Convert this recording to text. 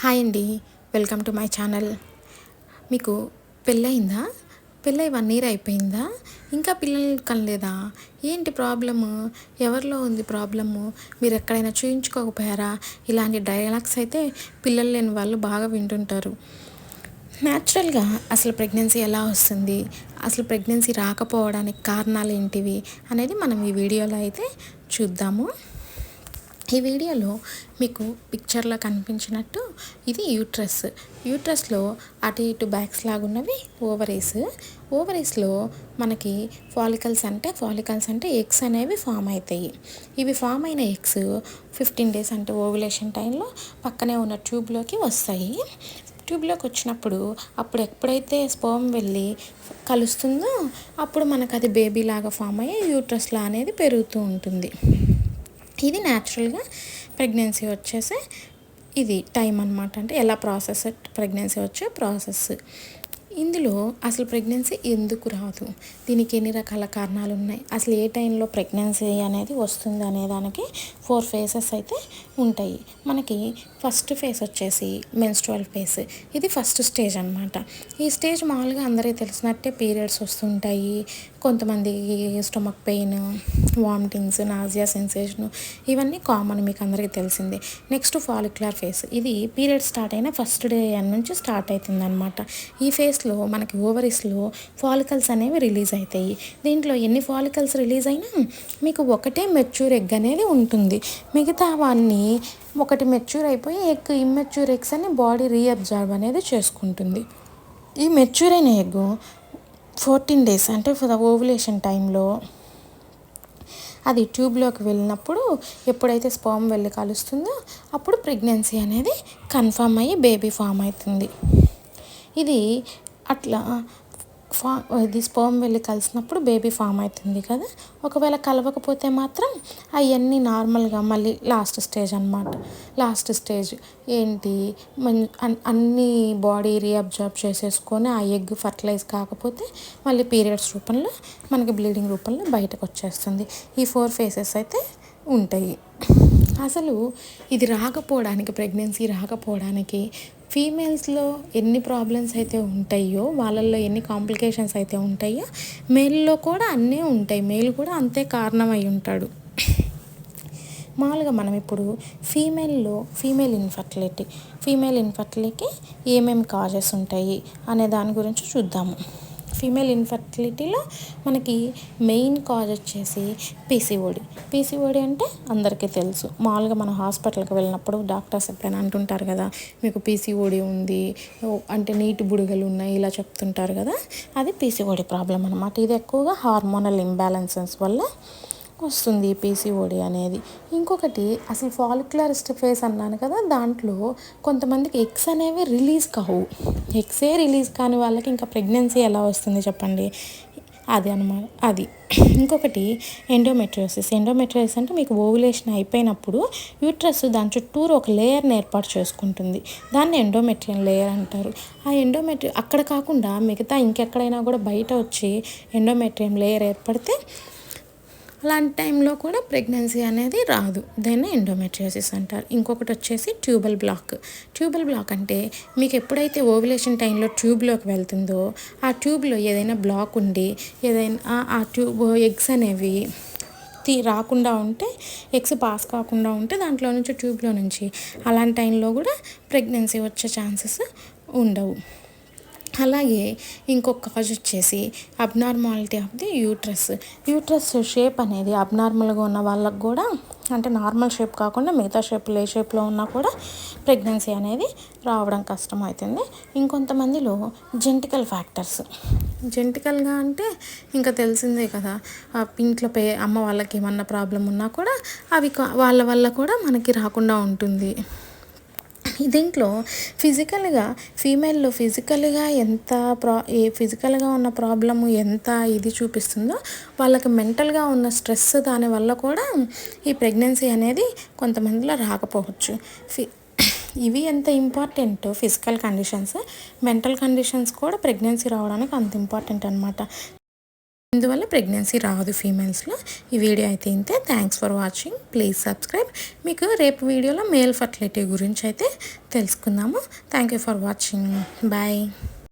Hi అండి. Welcome to my channel. మీకు పెళ్ళయిందా? పెళ్ళై వన్ ఇయర్ అయిపోయిందా? ఇంకా పిల్లలు కనలేదా? ఏంటి ప్రాబ్లము? ఎవరిలో ఉంది ప్రాబ్లము? మీరు ఎక్కడైనా చూయించుకోకపోయారా? ఇలాంటి డైలాగ్స్ అయితే పిల్లలు లేని వాళ్ళు బాగా వింటుంటారు. న్యాచురల్గా అసలు ప్రెగ్నెన్సీ ఎలా వస్తుంది? అసలు ప్రెగ్నెన్సీ రాకపోవడానికి కారణాలు ఏంటివి? అనేది మనం ఈ వీడియోలో అయితే చూద్దాము. ఈ వీడియోలో మీకు పిక్చర్లో కనిపించినట్టు ఇది యూట్రస్ యూట్రస్లో అటు ఇటు బ్యాగ్స్ లాగా ఉన్నవి ఓవరీస్ ఓవరీస్లో మనకి ఫాలికల్స్ అంటే ఫాలికల్స్ అంటే ఎగ్స్ అనేవి ఫామ్ అవుతాయి ఇవి ఫామ్ అయిన ఎగ్స్ ఫిఫ్టీన్ డేస్ అంటే ఓవులేషన్ టైంలో పక్కనే ఉన్న ట్యూబ్లోకి వస్తాయి. ట్యూబ్లోకి వచ్చినప్పుడు అప్పుడు ఎప్పుడైతే స్పోమ్ వెళ్ళి కలుస్తుందో అప్పుడు మనకు అది బేబీ లాగా ఫామ్ అయ్యి యూట్రస్లా అనేది పెరుగుతూ ఉంటుంది. ఇది న్యాచురల్గా ప్రెగ్నెన్సీ వచ్చేసి ఇది టైం అనమాట అంటే ఎలా ప్రాసెస్ ప్రెగ్నెన్సీ వచ్చే ప్రాసెస్ ఇందులో అసలు ప్రెగ్నెన్సీ ఎందుకు రాదు? దీనికి ఎన్ని రకాల కారణాలు ఉన్నాయి అసలు ఏ టైంలో ప్రెగ్నెన్సీ అనేది వస్తుంది అనే దానికి ఫోర్ ఫేసెస్ అయితే ఉంటాయి. మనకి ఫస్ట్ ఫేస్ వచ్చేసి మెన్స్ట్రువల్ ఫేస్. ఇది ఫస్ట్ స్టేజ్ అనమాట ఈ స్టేజ్ మామూలుగా అందరికీ తెలిసినట్టే పీరియడ్స్ వస్తుంటాయి. కొంతమంది stomach pain vomitings nausea sensation ఇవన్నీ కామన్ మీకు అందరికీ తెలిసిందే. Next follicular phase. ఇది పీరియడ్ స్టార్ట్ అయిన ఫస్ట్ డే నుంచి స్టార్ట్ అవుతుంది అనమాట ఈ ఫేస్ ఫేస్లో మనకి ఓవరీస్లో ఫాలికల్స్ అనేవి రిలీజ్ అవుతాయి దీంట్లో ఎన్ని ఫాలికల్స్ రిలీజ్ అయినా మీకు ఒకటే మెచ్యూర్ ఎగ్ అనేది ఉంటుంది. మిగతా వాన్ని ఒకటి మెచ్యూర్ అయిపోయి ఎగ్ ఇమ్మెచ్యూర్ ఎగ్స్ అని బాడీ రీఅబ్జార్బ్ అనేది చేసుకుంటుంది. ఈ మెచ్యూర్ అయిన ఎగ్ ఫోర్టీన్ డేస్ అంటే ఫర్ ద ఓవులేషన్ టైంలో అది ట్యూబ్లోకి వెళ్ళినప్పుడు ఎప్పుడైతే స్పర్మ్ వెళ్ళి కలుస్తుందో అప్పుడు ప్రెగ్నెన్సీ అనేది కన్ఫర్మ్ అయ్యి బేబీ ఫామ్ అవుతుంది. ఇది అట్లా ఫా ఇది స్పోమ్ వెళ్ళి కలిసినప్పుడు బేబీ ఫామ్ అవుతుంది కదా. ఒకవేళ కలవకపోతే మాత్రం అవన్నీ నార్మల్గా మళ్ళీ లాస్ట్ స్టేజ్ అనమాట లాస్ట్ స్టేజ్ ఏంటి? అన్ని బాడీ రీఅబ్జర్వ్ చేసేసుకొని ఆ ఎగ్ ఫర్టిలైజ్ కాకపోతే మళ్ళీ పీరియడ్స్ రూపంలో మనకి బ్లీడింగ్ రూపంలో బయటకు వచ్చేస్తుంది. ఈ ఫోర్ ఫేసెస్ అయితే ఉంటాయి. అసలు ఇది రాకపోవడానికి ప్రెగ్నెన్సీ రాకపోవడానికి ఫీమేల్స్లో ఎన్ని ప్రాబ్లమ్స్ అయితే ఉంటాయో వాళ్ళల్లో ఎన్ని కాంప్లికేషన్స్ అయితే ఉంటాయో మేల్లో కూడా అన్నీ ఉంటాయి. మేల్ కూడా అంతే కారణం ఉంటాడు. మామూలుగా మనం ఇప్పుడు ఫీమేల్లో ఫీమేల్ ఇన్ఫర్టిలిటీ ఫీమేల్ ఇన్ఫర్టిలిటీకి ఏమేమి కాజెస్ ఉంటాయి అనే దాని గురించి చూద్దాము. ఫీమేల్ ఇన్ఫర్టిలిటీలో మనకి మెయిన్ కాజ్ వచ్చేసి పీసీఓడి పీసీఓడి అంటే అందరికీ తెలుసు. మామూలుగా మనం హాస్పిటల్కి వెళ్ళినప్పుడు డాక్టర్స్ ఎప్పుడైనా అంటుంటారు కదా మీకు పీసీఓడి ఉంది అంటే నీటి బుడగలు ఉన్నాయి ఇలా చెప్తుంటారు కదా. అది పీసీఓడి ప్రాబ్లం అనమాట ఇది ఎక్కువగా హార్మోనల్ ఇంబ్యాలెన్సెస్ వల్ల వస్తుంది పీసీఓడి అనేది. ఇంకొకటి అసలు ఫాలిక్యులర్ ఫేస్ అన్నాను కదా దాంట్లో కొంతమందికి ఎగ్స్ అనేవి రిలీజ్ కావు. ఎగ్సే రిలీజ్ కాని వాళ్ళకి ఇంకా ప్రెగ్నెన్సీ ఎలా వస్తుంది చెప్పండి? అది అనమాట అది. ఇంకొకటి ఎండోమెట్రియోసిస్ ఎండోమెట్రియోసిస్ అంటే మీకు ఓవులేషన్ అయిపోయినప్పుడు యూట్రస్ దాని చుట్టూరు ఒక లేయర్ని ఏర్పాటు చేసుకుంటుంది. దాన్ని ఎండోమెట్రియన్ లేయర్ అంటారు. ఆ ఎండోమెట్రి అక్కడ కాకుండా మిగతా ఇంకెక్కడైనా కూడా బయట వచ్చి ఎండోమెట్రియం లేయర్ ఏర్పడితే అలాంటి టైంలో కూడా ప్రెగ్నెన్సీ అనేది రాదు. దాన్ని ఎండోమెట్రియోసిస్ అంటారు. ఇంకొకటి వచ్చేసి ట్యూబల్ బ్లాక్. ట్యూబల్ బ్లాక్ అంటే మీకు ఎప్పుడైతే ఓవిలేషన్ టైంలో ట్యూబ్లోకి వెళ్తుందో ఆ ట్యూబ్లో ఏదైనా బ్లాక్ ఉండి ఏదైనా ఆ ట్యూబ్ ఎగ్స్ అనేవి తీ రాకుండా ఉంటే ఎగ్స్ పాస్ కాకుండా ఉంటే దాంట్లో నుంచి ట్యూబ్లో నుంచి అలాంటి టైంలో కూడా ప్రెగ్నెన్సీ వచ్చే ఛాన్సెస్ ఉండవు. అలాగే ఇంకొక కాజ్ వచ్చేసి abnormality of the uterus. Uterus shape అనేది అబ్నార్మల్గా ఉన్న వాళ్ళకు కూడా అంటే నార్మల్ షేప్ కాకుండా మిగతా షేప్లు ఏ షేప్లో ఉన్నా కూడా ప్రెగ్నెన్సీ అనేది రావడం కష్టమవుతుంది ఇంకొంతమందిలో జెంటికల్ ఫ్యాక్టర్స్. జెంటికల్గా అంటే ఇంకా తెలిసిందే కదా ఇంట్లో పే అమ్మ వాళ్ళకి ఏమన్నా ప్రాబ్లం ఉన్నా కూడా అవి వాళ్ళ వల్ల కూడా మనకి రాకుండా ఉంటుంది. దీంట్లో ఫిజికల్గా ఫీమేల్లో ఫిజికల్గా ఎంత ప్రా ఏ ఫిజికల్గా ఉన్న ప్రాబ్లము ఎంత ఇది చూపిస్తుందో వాళ్ళకి మెంటల్గా ఉన్న స్ట్రెస్ దానివల్ల కూడా ఈ ప్రెగ్నెన్సీ అనేది కొంతమందిలో రాకపోవచ్చు. ఫి ఇవి ఎంత important physical conditions? Mental conditions కూడా ప్రెగ్నెన్సీ రావడానికి అంత ఇంపార్టెంట్ అనమాట ఇందువల్ల ప్రెగ్నెన్సీ రాదు ఫీమేల్స్లో ఈ వీడియో అయితే ఇంతే. Thanks for watching please subscribe మీకు రేపు వీడియోలో మేల్ ఫర్టిలిటీ గురించి అయితే తెలుసుకుందాము. Thank you for watching bye